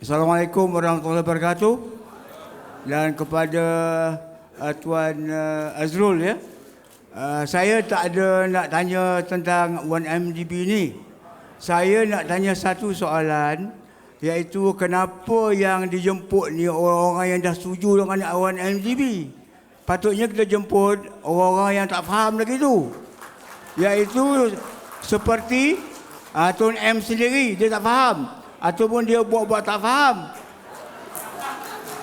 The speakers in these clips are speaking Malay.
Assalamualaikum warahmatullahi wabarakatuh. Dan kepada uh, Tuan uh, Azrul ya. Uh, saya tak ada nak tanya tentang 1MDB ni. Saya nak tanya satu soalan iaitu kenapa yang dijemput ni orang-orang yang dah setuju dengan 1MDB. Patutnya kita jemput orang-orang yang tak faham lagi tu. Iaitu seperti uh, Tuan M sendiri dia tak faham ataupun dia buat-buat tak faham.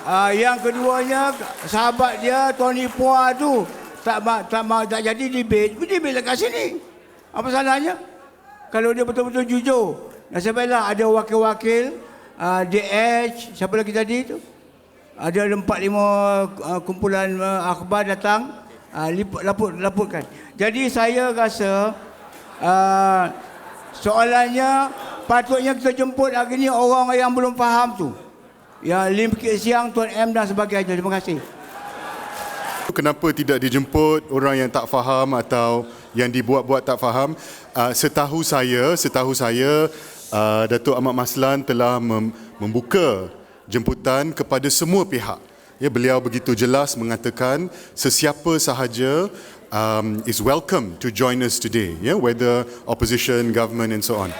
Uh, yang keduanya sahabat dia Tony Pua tu tak tak ma, tak jadi debate, dia debate dekat sini. Apa salahnya? Kalau dia betul-betul jujur. Nasib baiklah ada wakil-wakil uh, DH, siapa lagi tadi tu? Ada empat lima uh, kumpulan uh, akhbar datang uh, liput, laput, laputkan. Jadi saya rasa uh, soalannya patutnya kita jemput hari ni orang yang belum faham tu. Ya, Lim Siang, Tuan M dan sebagainya. Terima kasih. Kenapa tidak dijemput orang yang tak faham atau yang dibuat-buat tak faham? Uh, setahu saya, setahu saya uh, Datuk Ahmad Maslan telah mem- membuka jemputan kepada semua pihak. Ya, beliau begitu jelas mengatakan sesiapa sahaja um, is welcome to join us today, ya, whether opposition, government and so on.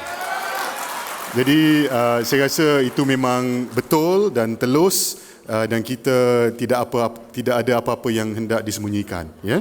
Jadi uh, saya rasa itu memang betul dan telus uh, dan kita tidak apa tidak ada apa-apa yang hendak disembunyikan ya.